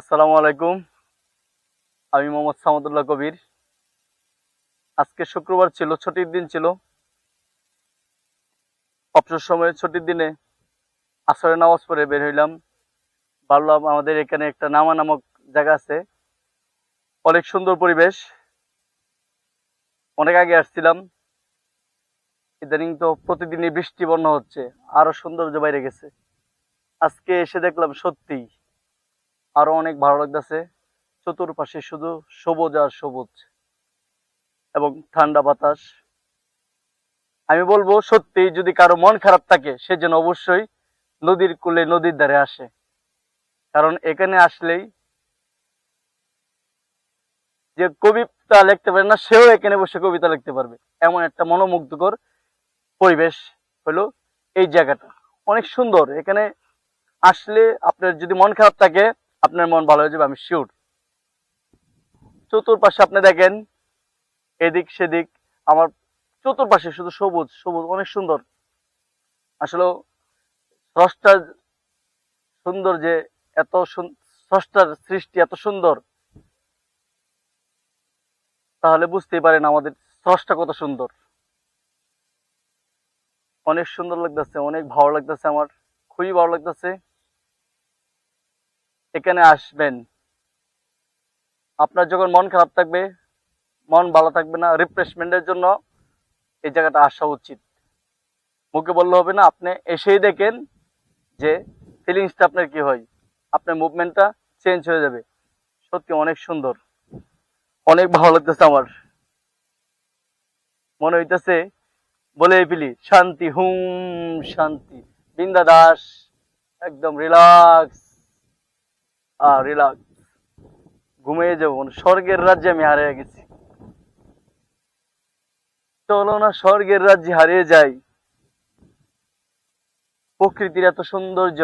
আসসালামু আলাইকুম। আমি মোহাম্মদ সামদুল্লাহ কবির। আজকে শুক্রবার ছিল, ছুটির দিন ছিল। অবসর সময়ে ছুটির দিনে আসরে নামাজ পরে বের হইলাম। ভাবলাম আমাদের এখানে একটা নামা নামক জায়গা আছে। অনেক সুন্দর পরিবেশ। অনেক আগে আসছিলাম। ইদানিং তো প্রতিদিনই বৃষ্টি বন্যা হচ্ছে। আরও সৌন্দর্য বাইরে গেছে। আজকে এসে দেখলাম সত্যি আরও অনেক ভালো লাগতেছে। চতুর্পাশে শুধু সবুজ আর সবুজ এবং ঠান্ডা বাতাস। আমি বলব, সত্যি যদি কারও মন খারাপ থাকে, সে যেন অবশ্যই নদীর কূলে নদীর ধারে আসে। কারণ এখানে আসলেই যে কবিতা লিখতে পারে না, সেও এখানে বসে কবিতা লিখতে পারবে। এমন একটা মনোমুগ্ধকর পরিবেশ হলো এই জায়গাটা। অনেক সুন্দর। এখানে আসলে আপনার যদি মন খারাপ থাকে আপনার মন ভালো হয়ে যাবে, আমি শিওর চতুর্পাশে আপনি দেখেন, এদিক সেদিক, আমার চতুর্পাশে শুধু সবুজ সবুজ, অনেক সুন্দর। আসলে স্রষ্টার সুন্দর যে এত স্রষ্টার সৃষ্টি এত সুন্দর, তাহলে বুঝতেই পারেন আমাদের স্রষ্টা কত সুন্দর। অনেক সুন্দর লাগতেছে, অনেক ভালো লাগতেছে আমার, খুবই ভালো লাগতেছে। এখানে আসবেন। আপনার যখন মন খারাপ থাকবে, মন ভালো থাকবে না রিফ্রেশমেন্টের জন্য এই জায়গাটা আসা উচিত। মুখে বললে হবে না, আপনি এসেই দেখেন যে ফিলিংসটা আপনার কি হয়। আপনার মুভমেন্টটা চেঞ্জ হয়ে যাবে। সত্যি অনেক সুন্দর। অনেক ভালো লাগতেছে আমার। মনে হইতেছে, বলে ফেলি শান্তি, হুম, শান্তি। বৃন্দা দাস একদম রিল্যাক্স আর ঘুমিয়ে যাব। মানে স্বর্গের রাজ্যে আমি হারিয়ে গেছি। চলো না, স্বর্গের রাজ্যে হারিয়ে যাই। প্রকৃতির এত সৌন্দর্য।